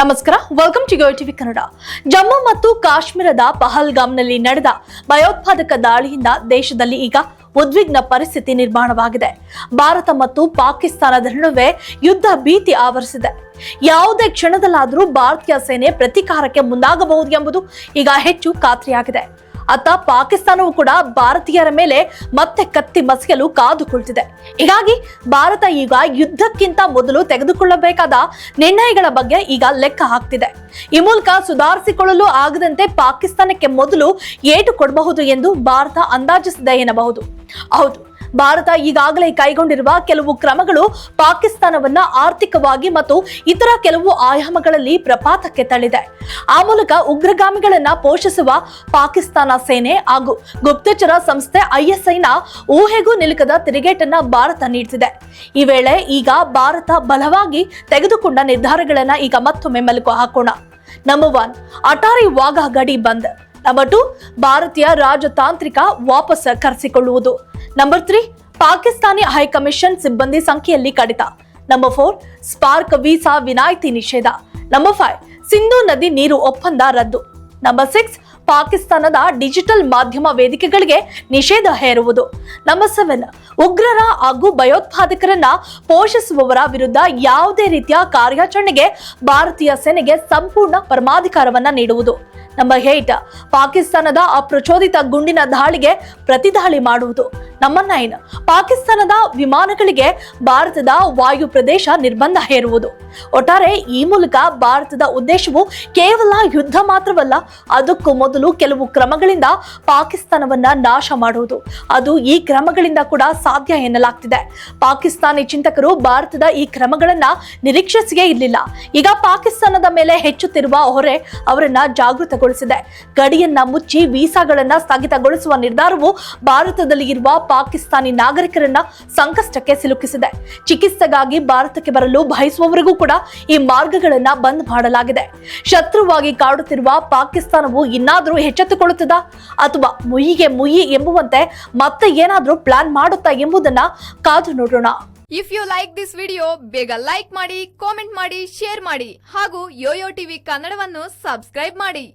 ನಮಸ್ಕಾರ. Welcome to TV Kannada Jammu ಮತ್ತು ಕಾಶ್ಮೀರದ ಪಹಲ್ಗಾಮ್ನಲ್ಲಿ ನಡೆದ ಭಯೋತ್ಪಾದಕ ದಾಳಿಯಿಂದ ದೇಶದಲ್ಲಿ ಈಗ ಉದ್ವಿಗ್ನ ಪರಿಸ್ಥಿತಿ ನಿರ್ಮಾಣವಾಗಿದೆ. ಭಾರತ ಮತ್ತು ಪಾಕಿಸ್ತಾನದ ನಡುವೆ ಯುದ್ಧ ಭೀತಿ ಆವರಿಸಿದೆ. ಯಾವುದೇ ಕ್ಷಣದಲ್ಲಾದರೂ ಭಾರತೀಯ ಸೇನೆ ಪ್ರತೀಕಾರಕ್ಕೆ ಮುಂದಾಗಬಹುದು ಎಂಬುದು ಈಗ ಹೆಚ್ಚು ಖಾತ್ರಿಯಾಗಿದೆ. ಅತ್ತ ಪಾಕಿಸ್ತಾನವು ಕೂಡ ಭಾರತೀಯರ ಮೇಲೆ ಮತ್ತೆ ಕತ್ತಿ ಮಸೆಯಲು ಕಾದು ಕುಳಿತಿದೆ ಹೀಗಾಗಿ ಭಾರತ ಈಗ ಯುದ್ಧಕ್ಕಿಂತ ಮೊದಲು ತೆಗೆದುಕೊಳ್ಳಬೇಕಾದ ನಿರ್ಣಯಗಳ ಬಗ್ಗೆ ಈಗ ಲೆಕ್ಕ ಹಾಕ್ತಿದೆ. ಈ ಮೂಲಕ ಸುಧಾರಿಸಿಕೊಳ್ಳಲು ಆಗದಂತೆ ಪಾಕಿಸ್ತಾನಕ್ಕೆ ಮೊದಲು ಏಟು ಕೊಡಬಹುದು ಎಂದು ಭಾರತ ಅಂದಾಜಿಸಿದೆ ಎನ್ನಬಹುದು. ಹೌದು ಭಾರತ ಈಗಾಗಲೇ ಕೈಗೊಂಡಿರುವ ಕೆಲವು ಕ್ರಮಗಳು ಪಾಕಿಸ್ತಾನವನ್ನ ಆರ್ಥಿಕವಾಗಿ ಮತ್ತು ಇತರ ಕೆಲವು ಆಯಾಮಗಳಲ್ಲಿ ಪ್ರಪಾತಕ್ಕೆ ತಳ್ಳಿದೆ. ಆ ಮೂಲಕ ಉಗ್ರಗಾಮಿಗಳನ್ನ ಪೋಷಿಸುವ ಪಾಕಿಸ್ತಾನ ಸೇನೆ ಹಾಗೂ ಗುಪ್ತಚರ ಸಂಸ್ಥೆ ಐಎಸ್ಐನ ಊಹೆಗೂ ನಿಲುಕದ ತಿರುಗೇಟನ್ನ ಭಾರತ ನೀಡುತ್ತಿದೆ ಈ ವೇಳೆ ಈಗ ಭಾರತ ಬಲವಾಗಿ ತೆಗೆದುಕೊಂಡ ನಿರ್ಧಾರಗಳನ್ನ ಈಗ ಮತ್ತೊಮ್ಮೆ ಮೆಲುಕು ಹಾಕೋಣ. ನಂಬರ್ ಒನ್ ಅಟಾರಿ ವಾಘಾ ಗಡಿ ಬಂದ್ ನಂಬರ್ ಟು ಭಾರತೀಯ ರಾಜತಾಂತ್ರಿಕ ವಾಪಸ್ ಕರೆಸಿಕೊಳ್ಳುವುದು. Number three Pakistani high commission ಸಿಬ್ಬಂದಿ ಸಂಖ್ಯೆಯಲ್ಲಿ ಕಡಿತ. ನಂಬರ್ ಫೋರ್ ಸ್ಪಾರ್ಕ್ ವೀಸಾ ವಿನಾಯಿತಿ ನಿಷೇಧ. ನಂಬರ್ ಫೈವ್ ಸಿಂಧು ನದಿ ನೀರು ಒಪ್ಪಂದ ರದ್ದು. ನಂಬರ್ ಸಿಕ್ಸ್ ಪಾಕಿಸ್ತಾನದ ಡಿಜಿಟಲ್ ಮಾಧ್ಯಮ ವೇದಿಕೆಗಳಿಗೆ ನಿಷೇಧ ಹೇರುವುದು. ನಂಬರ್ ಸೆವೆನ್ ಉಗ್ರರ ಹಾಗೂ ಭಯೋತ್ಪಾದಕರನ್ನ ಪೋಷಿಸುವವರ ವಿರುದ್ಧ ಯಾವುದೇ ರೀತಿಯ ಕಾರ್ಯಾಚರಣೆಗೆ ಭಾರತೀಯ ಸೇನೆಗೆ ಸಂಪೂರ್ಣ ಪರಮಾಧಿಕಾರವನ್ನ ನೀಡುವುದು. ನಂಬರ್ ಏಟ್ ಪಾಕಿಸ್ತಾನದ ಅಪ್ರಚೋದಿತ ಗುಂಡಿನ ದಾಳಿಗೆ ಪ್ರತಿದಾಳಿ ಮಾಡುವುದು. ನಂಬರ್ ನೈನ್ ಪಾಕಿಸ್ತಾನದ ವಿಮಾನಗಳಿಗೆ ಭಾರತದ ವಾಯು ಪ್ರದೇಶ ನಿರ್ಬಂಧ ಹೇರುವುದು. ಒಟ್ಟಾರೆ ಈ ಮೂಲಕ ಭಾರತದ ಉದ್ದೇಶವು ಕೇವಲ ಯುದ್ಧ ಮಾತ್ರವಲ್ಲ, ಅದಕ್ಕೂ ಮೊದಲು ಕೆಲವು ಕ್ರಮಗಳಿಂದ ಪಾಕಿಸ್ತಾನವನ್ನ ನಾಶ ಮಾಡುವುದು. ಅದು ಈ ಕ್ರಮಗಳಿಂದ ಕೂಡ ಸಾಧ್ಯ ಎನ್ನಲಾಗ್ತಿದೆ. ಪಾಕಿಸ್ತಾನಿ ಚಿಂತಕರು ಭಾರತದ ಈ ಕ್ರಮಗಳನ್ನ ನಿರೀಕ್ಷಿಸಿಯೇ ಇರಲಿಲ್ಲ. ಈಗ ಪಾಕಿಸ್ತಾನದ ಮೇಲೆ ಹೆಚ್ಚುತ್ತಿರುವ ಹೊರೆ ಅವರನ್ನ ಜಾಗೃತಗೊಳಿಸಿದೆ. ಗಡಿಯನ್ನ ಮುಚ್ಚಿ ವೀಸಾಗಳನ್ನ ಸ್ಥಗಿತಗೊಳಿಸುವ ನಿರ್ಧಾರವು ಭಾರತದಲ್ಲಿ ಇರುವ ಪಾಕಿಸ್ತಾನಿ ನಾಗರಿಕರನ್ನ ಸಂಕಷ್ಟಕ್ಕೆ ಸಿಲುಕಿಸಿದೆ. ಚಿಕಿತ್ಸೆಗಾಗಿ ಭಾರತಕ್ಕೆ ಬರಲು ಬಯಸುವವರಿಗೂ ಕೂಡ ಈ ಮಾರ್ಗಗಳನ್ನ ಬಂದ್ ಮಾಡಲಾಗಿದೆ. ಶತ್ರುವಾಗಿ ಕಾಡುತ್ತಿರುವ ಪಾಕಿಸ್ತಾನವು ಇನ್ನಾದರೂ ಎಚ್ಚೆತ್ತುಕೊಳ್ಳುತ್ತದಾ? ಅಥವಾ ಮುಯಿಗೆ ಮುಯಿ ಎಂಬುವಂತೆ ಮತ್ತೆ ಏನಾದರೂ ಪ್ಲಾನ್ ಮಾಡುತ್ತಾ ಎಂಬುದನ್ನ ಕಾದು ನೋಡೋಣ. If you like this video ಬೇಗ ಲೈಕ್ ಮಾಡಿ ಕಾಮೆಂಟ್ ಮಾಡಿ ಶೇರ್ ಮಾಡಿ ಹಾಗೂ ಯೋಯೋ ಟಿವಿ ಕನ್ನಡವನ್ನು ಸಬ್ಸ್ಕ್ರೈಬ್ ಮಾಡಿ.